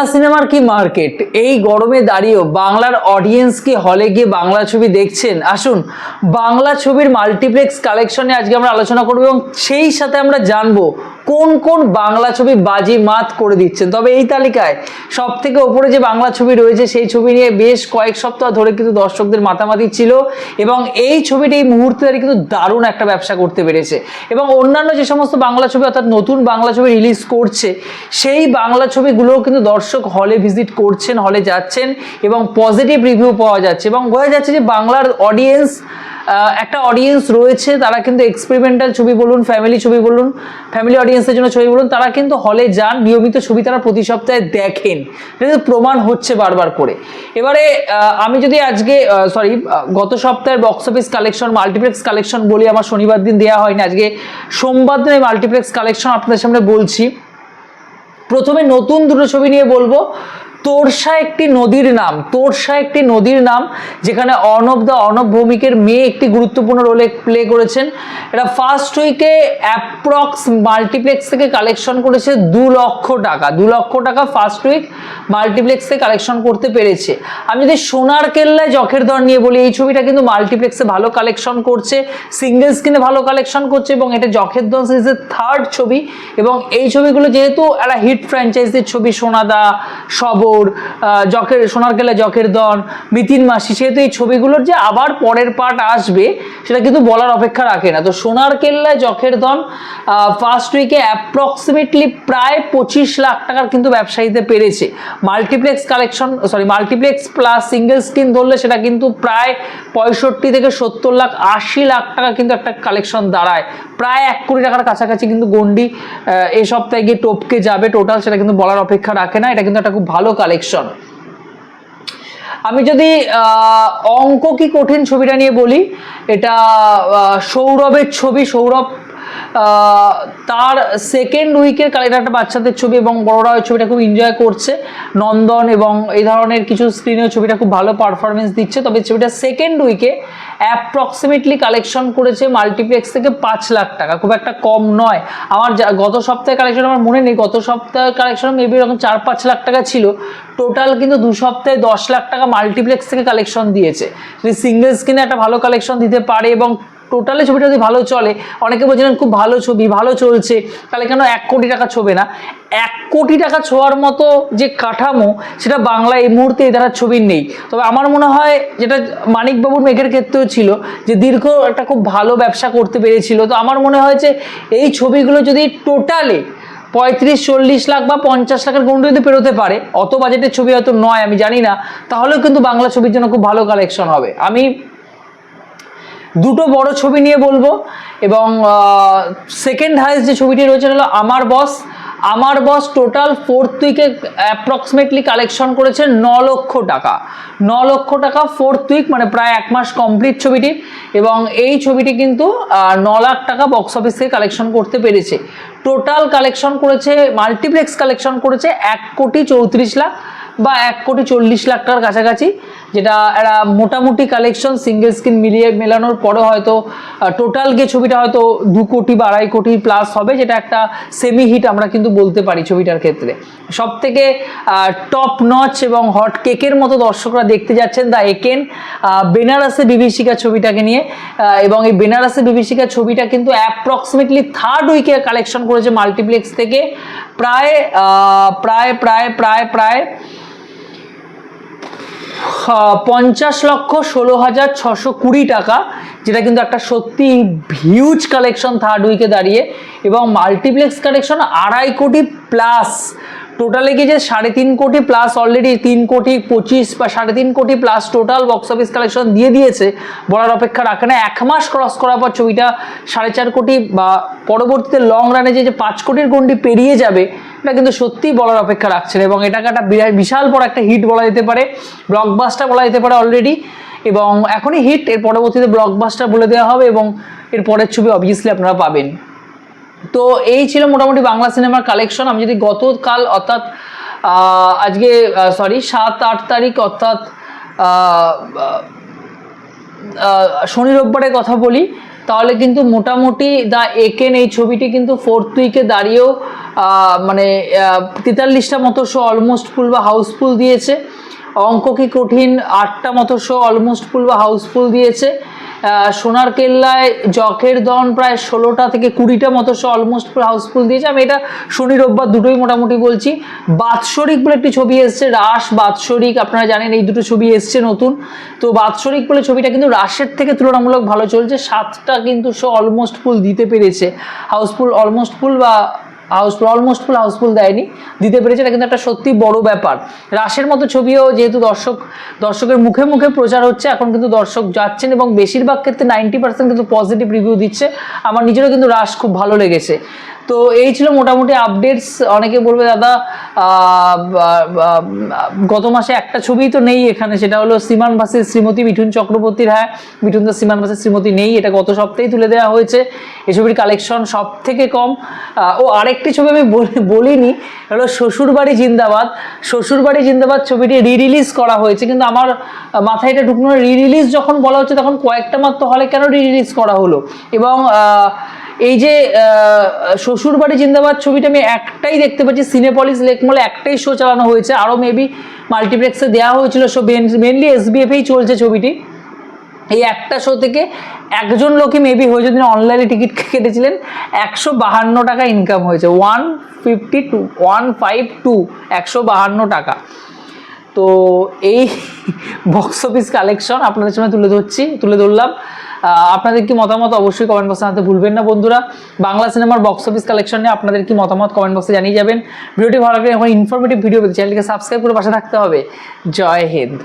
বাংলা সিনেমার কি মার্কেট? এই গরমে দাঁড়িয়েও বাংলার অডিয়েন্স কি হলে গিয়ে বাংলা ছবি দেখছেন? আসুন, বাংলা ছবির মাল্টিপ্লেক্স কালেকশনে আজকে আমরা আলোচনা করব এবং সেই সাথে আমরা জানব কোন কোন বাংলা ছবি বাজি মাত করে দিচ্ছেন? তবে এই তালিকায় সব থেকে ওপরে যে বাংলা ছবি রয়েছে, সেই ছবি নিয়ে বেশ কয়েক সপ্তাহ ধরে কিন্তু দর্শকদের মাতামাতি ছিল এবং এই ছবিটি এই মুহূর্তে দাঁড়িয়ে কিন্তু দারুণ একটা ব্যবসা করতে পেরেছে। এবং অন্যান্য যে সমস্ত বাংলা ছবি অর্থাৎ নতুন বাংলা ছবি রিলিজ করছে, সেই বাংলা ছবিগুলোও কিন্তু দর্শক হলে ভিজিট করছেন, হলে যাচ্ছেন এবং পজিটিভ রিভিউ পাওয়া যাচ্ছে এবং বোঝা যাচ্ছে যে বাংলার অডিয়েন্স একটা অডিয়েন্স রয়েছে, তারা কিন্তু এক্সপেরিমেন্টাল ছবি বলুন ফ্যামিলি ছবি বলুন ফ্যামিলি অডিয়েন্সের জন্য ছবি বলুন, তারা কিন্তু হলে যান, নিয়মিত ছবি তারা প্রতি সপ্তাহে দেখেন। এটা প্রমাণ হচ্ছে বারবার করে। এবারে আমি যদি আজকে সরি গত সপ্তাহের box office collection multiplex collection বলি, আমার শনিবার দিন দেওয়া হয়নি, আজকে সোমবার দিন মাল্টিপ্লেক্স কালেকশন আপনাদের সামনে বলছি। প্রথমে নতুন দুটো ছবি নিয়ে বলব। তোরসা একটি নদীর নাম, তোরসা একটি নদীর নাম যেখানে অর্ণব দা অর্ণব ভৌমিকের মেয়ে একটি গুরুত্বপূর্ণ রোলে প্লে করেছেন। এটা ফার্স্ট উইকে অ্যাপ্রক্স মাল্টিপ্লেক্স থেকে কালেকশন করেছে দু লক্ষ টাকা। দু লক্ষ টাকা ফার্স্ট উইক মাল্টিপ্লেক্স কালেকশন করতে পেরেছে। আমি যদি সোনার কেল্লায় জখের দর নিয়ে বলি, এই ছবিটা কিন্তু মাল্টিপ্লেক্সে ভালো কালেকশন করছে সিঙ্গেল স্ক্রিনে ভালো কালেকশন করছে এবং এটা জখের দর সিরিজের থার্ড ছবি এবং এই ছবিগুলো যেহেতু একটা হিট ফ্র্যাঞ্চাইজির ছবি, সোনাদা সবর আহ, জকের সোনার কেলা জকের দন মিতিন মাসি সেহেতু এই ছবিগুলোর যে আবার পরের পার্ট আসবে সেটা কিন্তু বলার অপেক্ষা রাখে না। তো সোনার কেল্লায় জখের দন ফার্স্ট উইকে অ্যাপ্রক্সিমেটলি প্রায় পঁচিশ লাখ টাকার কিন্তু ব্যবসায়ীতে পেরেছে। Multiplex collection sorry multiplex plus single screen ধরলে সেটা কিন্তু প্রায় পঁয়ষট্টি থেকে সত্তর লাখ আশি লাখ টাকা কিন্তু একটা কালেকশন দাঁড়ায়। প্রায় এক কোটি টাকার কাছাকাছি কিন্তু গন্ডি এ সপ্তাহে গিয়ে টপকে যাবে টোটাল সেটা কিন্তু বলার অপেক্ষা রাখে না, এটা কিন্তু একটা খুব ভালো কালেকশন আমি যদি অঙ্ক কি কঠিন ছবিটা নিয়ে বলি, এটা সৌরভের ছবি, সৌরভ তার সেকেন্ড উইকের এটা একটা বাচ্চাদের ছবি এবং বড়রা ওই ছবিটা খুব এনজয় করছে। নন্দন এবং এই ধরনের কিছু স্ক্রিনেও ছবিটা খুব ভালো পারফরমেন্স দিচ্ছে। তবে ছবিটা সেকেন্ড উইকে অ্যাপ্রক্সিমেটলি কালেকশন করেছে মাল্টিপ্লেক্স থেকে পাঁচ লাখ টাকা। খুব একটা কম নয়। আমার গত সপ্তাহে কালেকশন আমার মনে নেই। গত সপ্তাহের কালেকশন মেবি এরকম চার পাঁচ লাখ টাকা ছিল। টোটাল কিন্তু দু সপ্তাহে দশ লাখ টাকা মাল্টিপ্লেক্স থেকে কালেকশন দিয়েছে। যদি সিঙ্গেল স্ক্রিনে একটা ভালো কালেকশন দিতে পারে এবং টোটালে ছবিটা যদি ভালো চলে, অনেকে বলছিলেন খুব ভালো ছবি, ভালো চলছে, তাহলে কেন এক কোটি টাকা ছবে না? এক কোটি টাকা ছোঁয়ার মতো যে কাঠামো, সেটা বাংলা এই মুহূর্তে এই ধারার ছবির নেই। তবে আমার মনে হয় যেটা মানিকবাবুর মেঘের ক্ষেত্রেও ছিল, যে দীর্ঘ একটা খুব ভালো ব্যবসা করতে পেরেছিল। তো আমার মনে হয় যে এই ছবিগুলো যদি টোটালে পঁয়ত্রিশ, চল্লিশ লাখ বা পঞ্চাশ লাখের গন্ডি যদি পেরোতে পারে, অত বাজেটের ছবি হয়তো নয়, আমি জানি না, তাহলেও কিন্তু বাংলা ছবির জন্য খুব ভালো কালেকশন হবে। আমি দুটো বড় ছবি নিয়ে বলব এবং সেকেন্ড হাইস্ট যে ছবিটি রয়েছে হলো আমার বস আমার বস টোটাল ফোর্থ উইকে অ্যাপ্রক্সিমেটলি কালেকশন করেছে ন লক্ষ টাকা। ন লক্ষ টাকা ফোর্থ উইক মানে প্রায় এক মাস কমপ্লিট ছবিটি এবং এই ছবিটি কিন্তু ন লাখ টাকা বক্স অফিস থেকে কালেকশন করতে পেরেছে। টোটাল কালেকশন করেছে মাল্টিপ্লেক্স কালেকশন করেছে এক কোটি চৌত্রিশ লাখ বা এক কোটি চল্লিশ লাখ টাকার কাছাকাছি। যেটা একটা মোটামুটি কালেকশন সিঙ্গেল স্ক্রিন মিলিয়ে মেলানোর পরে হয়তো টোটাল গিয়ে ছবিটা হয়তো দু কোটি বা আড়াই কোটি প্লাস হবে, যেটা একটা সেমি হিট আমরা কিন্তু বলতে পারি ছবিটার ক্ষেত্রে। সব থেকে টপ নচ এবং হট কেকের মতো দর্শকরা দেখতে যাচ্ছেন দ্য একেন বেনারসে বিভীষিকা ছবিটাকে নিয়ে এবং এই বেনারসে বিভীষিকা ছবিটা কিন্তু অ্যাপ্রক্সিমেটলি থার্ড উইকে কালেকশন করেছে মাল্টিপ্লেক্স থেকে। প্রায় প্রায় প্রায় প্রায় প্রায় পঞ্চাশ লক্ষ ষোলো হাজার ছশো কুড়ি টাকা, যেটা কিন্তু একটা সত্যি হিউজ কালেকশন থার্ড উইকে দাঁড়িয়ে এবং মাল্টিপ্লেক্স কালেকশন আড়াই কোটি প্লাস টোটালে কি যে সাড়ে তিন কোটি প্লাস অলরেডি তিন কোটি পঁচিশ বা সাড়ে তিন কোটি plus total box office collection দিয়ে দিয়েছে, বলার অপেক্ষা রাখে না। এক মাস ক্রস করার পর ছবিটা সাড়ে চার কোটি বা পরবর্তীতে লং রানে যে পাঁচ কোটির গন্ডি পেরিয়ে যাবে এটা কিন্তু সত্যিই বলার অপেক্ষা রাখছে এবং এটাকে একটা বিশাল বড় একটা হিট বলা যেতে পারে ব্লকবাস্টার বলা যেতে পারে অলরেডি এবং এখনই হিট এর পরবর্তীতে ব্লকবাস্টার বলে দেওয়া হবে এবং এর পরের ছবি অবভিয়াসলি আপনারা পাবেন। তো এই ছিল মোটামুটি বাংলা সিনেমার কালেকশন আমি যদি গতকাল অর্থাৎ আজকে সরি সাত, আট তারিখ অর্থাৎ শনি রোববারের কথা বলি, তাহলে কিন্তু মোটামুটি দ্য একেন এই ছবিটি কিন্তু ফোর্থ উইকে দাঁড়িয়েও মানে তেতাল্লিশটা মতো শো অলমোস্ট ফুল বা হাউসফুল দিয়েছে। অঙ্ক কি কঠিন আটটা মতো শো অলমোস্ট ফুল বা হাউসফুল দিয়েছে। সোনার কেল্লায় জখের দন প্রায় ষোলোটা থেকে কুড়িটা মতো শো অলমোস্ট ফুল হাউসফুল দিয়েছে। আমি এটা শনি, রোববার দুটোই মোটামুটি বলছি। বাৎসরিক বলে একটি ছবি এসছে রাস বাৎসরিক। আপনারা জানেন এই দুটো ছবি এসছে নতুন। তো বাৎসরিক বলে ছবিটা কিন্তু রাসের থেকে তুলনামূলক ভালো চলছে। সাতটা কিন্তু শো অলমোস্ট ফুল দিতে পেরেছে। হাউসফুল অলমোস্ট ফুল বা হাউসফুল অলমোস্ট ফুল হাউসফুল দেয়নি। দিতে পেরেছে, এটা কিন্তু একটা সত্যি বড় ব্যাপার। রাশের মতো ছবিও যেহেতু দর্শক, দর্শকের মুখে মুখে প্রচার হচ্ছে, এখন কিন্তু দর্শক যাচ্ছেন এবং বেশিরভাগ ক্ষেত্রে নাইনটি পার্সেন্ট কিন্তু পজিটিভ রিভিউ দিচ্ছে। আমার নিজেরও কিন্তু রাশ খুব ভালো লেগেছে। তো এই ছিল মোটামুটি আপডেটস অনেকে বলবে, দাদা গত মাসে একটা ছবি তো নেই এখানে, সেটা হলো শ্রীমান ভাসের শ্রীমতী মিঠুন চক্রবর্তীর হ্যাঁ মিঠুন দাস শ্রীমান ভাসের শ্রীমতী নেই, এটা গত সপ্তাহেই তুলে দেওয়া হয়েছে। এই ছবির কালেকশন সব থেকে কম ও আরেকটি ছবি আমি বলি- বলিনি হলো শ্বশুরবাড়ি জিন্দাবাদ। শ্বশুরবাড়ি জিন্দাবাদ ছবিটি রি রিলিজ করা হয়েছে, কিন্তু আমার মাথায় এটা ঢুকনো রি রিলিজ যখন বলা হচ্ছে, তখন কয়েকটা মাত্র হলে কেন রি রিলিজ করা হলো? এবং এই যে শ্বশুরবাড়ি জিন্দাবাদ ছবিটা আমি একটাই দেখতে পাচ্ছি সিনেপলিস লেকমলে একটাই শো চালানো হয়েছে। আরও মেবি মাল্টিপ্লেক্সে দেওয়া হয়েছিল শো মেনলি এসবিএফেই চলছে ছবিটি। এই একটা শো থেকে একজন লোকই মেবি হয়ে যদি অনলাইনে টিকিট কেটেছিলেন, একশো বাহান্ন টাকা ইনকাম হয়েছে। One fifty two one five two একশো বাহান্ন টাকা। তো এই বক্স অফিস কালেকশন আপনাদের সামনে তুলে ধরছি, তুলে ধরলাম। আপনাদের কি মতামত অবশ্যই কমেন্ট বক্সে জানাতে ভুলবেন না বন্ধুরা। বাংলা সিনেমার বক্স অফিস কালেকশন নিয়ে আপনাদের কি মতামত কমেন্ট বক্সে জানিয়ে যাবেন। ভিডিওটি ভালো লাগলে এখন ইনফরমেটিভ ভিডিও পেতে চ্যানেলকে সাবস্ক্রাইব করে পাশে থাকতে হবে। জয় হিন্দ।